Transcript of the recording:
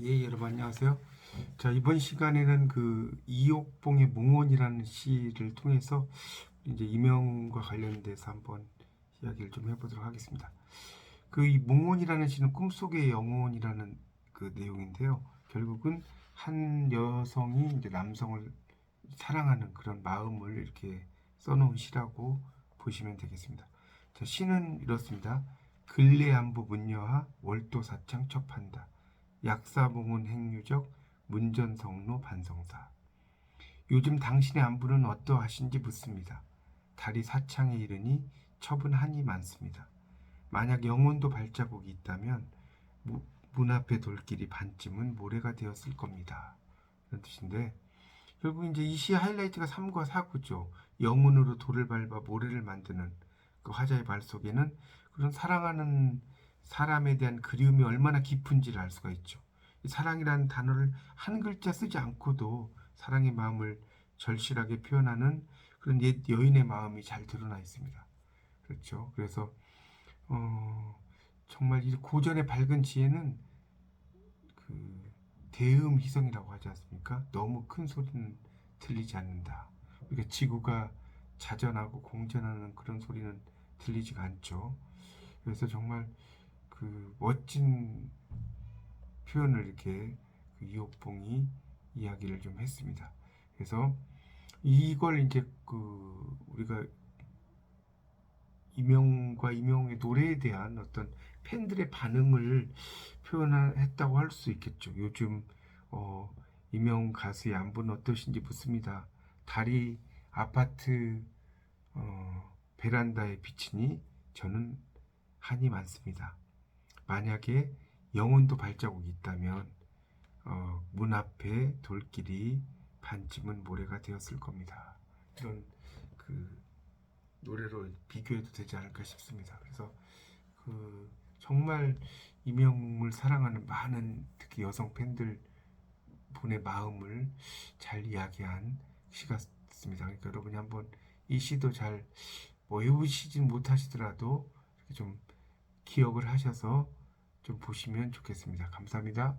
예, 여러분 안녕하세요. 자, 이번 시간에는 그 이옥봉의 몽원이라는 시를 통해서 이제 이명과 관련돼서 한번 이야기를 좀 해보도록 하겠습니다. 그 이 몽원이라는 시는 꿈속의 영혼이라는 그 내용인데요. 결국은 한 여성이 이제 남성을 사랑하는 그런 마음을 이렇게 써놓은 시라고 보시면 되겠습니다. 자, 시는 이렇습니다. 근래 안부 문여하 월도 사창 첩한다. 약사봉은 행유적 문전성로 반성사. 요즘 당신의 안부는 어떠하신지 묻습니다. 달이 사창에 이르니 첩은 한이 많습니다. 만약 영혼도 발자국이 있다면 무- 문 앞에 돌길이 반쯤은 모래가 되었을 겁니다. 그런 뜻인데 결국 이제 이 시의 하이라이트가 3과 4구죠. 영혼으로 돌을 밟아 모래를 만드는 그 화자의 발 속에는 그런 사랑하는 사람에 대한 그리움이 얼마나 깊은지를 알 수가 있죠. 이 사랑이라는 단어를 한 글자 쓰지 않고도 사랑의 마음을 절실하게 표현하는 그런 옛 여인의 마음이 잘 드러나 있습니다. 그렇죠. 그래서 어, 정말 이 고전의 밝은 지혜는 그 대음 희성이라고 하지 않습니까? 너무 큰 소리는 들리지 않는다. 그러니까 지구가 자전하고 공전하는 그런 소리는 들리지가 않죠. 그래서 정말 그 멋진 표현을 이렇게 그 이옥봉이 이야기를 좀 했습니다. 그래서 이걸 이제 그 우리가 이명과 이명의 노래에 대한 어떤 팬들의 반응을 표현했다고 할 수 있겠죠. 요즘 어, 이명 가수의 안부는 어떠신지 묻습니다. 달이 아파트 어, 베란다에 비치니 저는 한이 많습니다. 만약에 영혼도 발자국이 있다면 어, 문 앞에 돌길이 반쯤은 모래가 되었을 겁니다. 이런 그 노래로 비교해도 되지 않을까 싶습니다. 그래서 그 정말 이명을 사랑하는 많은 특히 여성 팬들 분의 마음을 잘 이야기한 시 같습니다. 그러니까 여러분이 한번 이 시도 잘뭐 외우시진 못하시더라도 좀 기억을 하셔서 좀 보시면 좋겠습니다. 감사합니다.